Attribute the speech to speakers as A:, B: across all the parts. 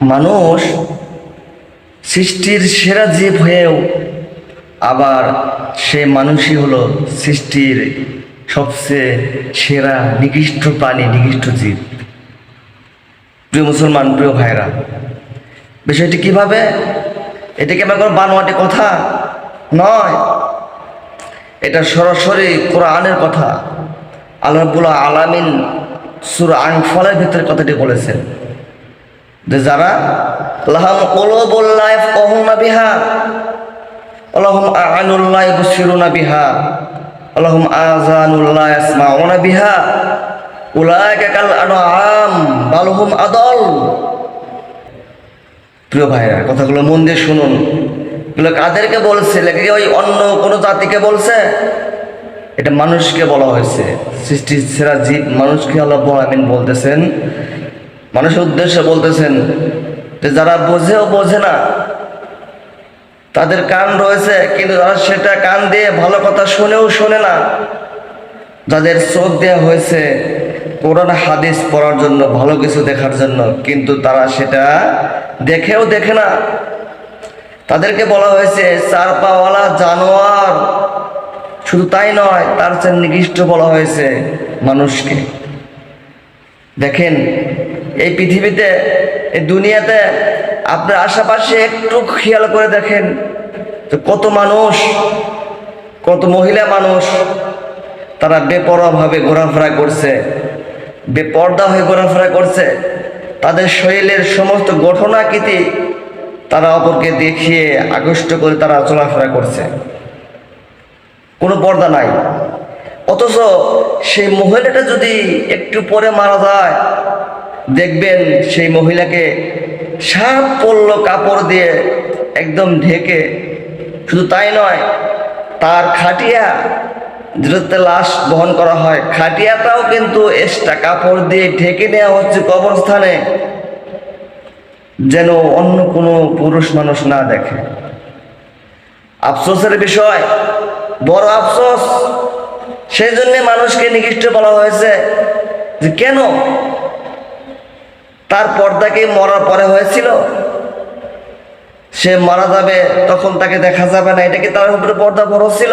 A: মানুষ সৃষ্টির সেরা জীব হয়েও আবার সে মানুষই হলো সৃষ্টির সবচেয়ে সেরা নিকৃষ্ট প্রাণী, নিকৃষ্ট জীব। প্রিয় মুসলমান, প্রিয় ভাইরা বিষয়টি কীভাবে? এটা কি আমার কোনো বানোয়াটি কথা নয়, এটা সরাসরি কোরআনের কথা। আল্লাহ রাব্বুল আলামিন সূরা আনফালের ভিতরে কথাটি বলেছেন। যে যারা, লাহাম কুলুবুল লা ইয়াফকাহুনা বিহা আল্লাহুম আ'নুল লা ইবসিরুনা বিহা আল্লাহুম আযানুল লা ইয়াসমাউনা বিহা, উলাইকা কাল আনআম, বাল হুম আদল। প্রিয় ভাইরা, কথাগুলো মন দিয়ে শুনুন। এগুলো কাদেরকে বলছে? লেখে ওই অন্য কোনো জাতিকে বলছে? এটা মানুষকে বলা হয়েছে। সৃষ্টির সেরা জীব মানুষকে আল্লাহ আমিন বলতেছেন মানুষের উদ্দেশ্যে বলতেছেন যে যারা বোঝেও বোঝে না, তাদের কান রয়েছে, কিন্তু তারা সেটা কান দিয়ে ভালো কথা শুনেও শোনে না। যাদের চোখ দেওয়া হয়েছে, কোরআন হাদিস পড়ার জন্য, ভালো কিছু দেখার জন্য, কিন্তু তারা সেটা দেখেও দেখে না। তাদেরকে বলা হয়েছে চার পাওয়ালা জানোয়ার। শুধু তাই নয়, তার চেয়ে নিকৃষ্ট বলা হয়েছে মানুষকে। দেখেন এই পৃথিবীতে, এই দুনিয়াতে আপনার আশেপাশে একটু খেয়াল করে দেখেন যে কত মানুষ, কত মহিলা মানুষ, তারা বেপরোয়াভাবে ঘোরাফেরা করছে, বেপর্দা হয়ে ঘোরাফেরা করছে। তাদের শরীরের সমস্ত গঠনাকৃতি তারা অপরকে দেখিয়ে আকৃষ্ট করে তারা চলাফেরা করছে। কোনো পর্দা নাই। অথচ সেই মহিলাটা যদি একটু পরে মারা যায় দেখবেন সেই মহিলাকে সাপ পড়ল কাপড় দিয়ে একদম ঢেকে, শুধু তাই নয়, তার খাটিয়া যেটাতে লাশ বহন করা হয়। খাটিয়াটাও কিন্তু এক্সট্রা কাপড় দিয়ে ঢেকে নেওয়া হচ্ছে কবরস্থানে, যেন অন্য কোনো পুরুষ মানুষ না দেখে। আফসোসের বিষয়, বড় আফসোস। সেই জন্যে মানুষকে নিকৃষ্ট বলা হয়েছে যে কেন তার পর্দা কি মরার পরে হয়েছিল। সে মারা যাবে, তখন তাকে দেখা যাবে না। এটা কি তার উপরে পর্দা বড় ছিল?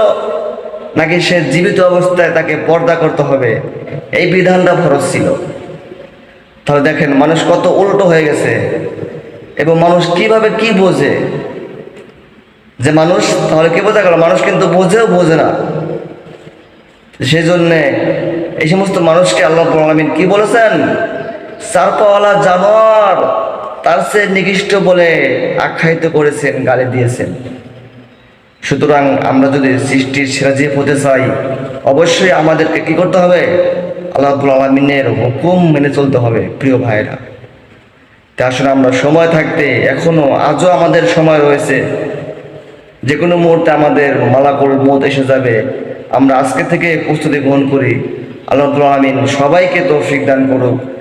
A: নাকি সে জীবিত অবস্থায় তাকে পর্দা করতে হবে? এই বিধানটা ফরজ ছিল। তাহলে দেখেন, মানুষ কত উল্টো হয়ে গেছে। এবং মানুষ কীভাবে কি বোঝে? যে মানুষ, তাহলে কি বোঝা গেল? মানুষ কিন্তু বোঝেও বোঝে না। সেই জন্যে এই সমস্ত মানুষকে আল্লাহ আলমিন কি বলেছেন? সারপাওয়ালা জানোয়ার, তার সে নিকৃষ্ট বলে আখ্যায়িত করেছেন, গালি দিয়েছেন। সুতরাং আমরা যদি সৃষ্টির সেরা যে হতে চাই, অবশ্যই আমাদেরকে কি করতে হবে? আল্লাহ আলমিনের হুকুম মেনে চলতে হবে, প্রিয় ভাইরা তা আসলে আমরা সময় থাকতে, এখনও আজও আমাদের সময় রয়েছে। যে কোনো মুহূর্তে আমাদের মালাকুল মত এসে যাবে। আমরা আজকে থেকে প্রস্তুতি গ্রহণ করি। আল্লাহ আলমিন সবাইকে তৌফিক দান করুক।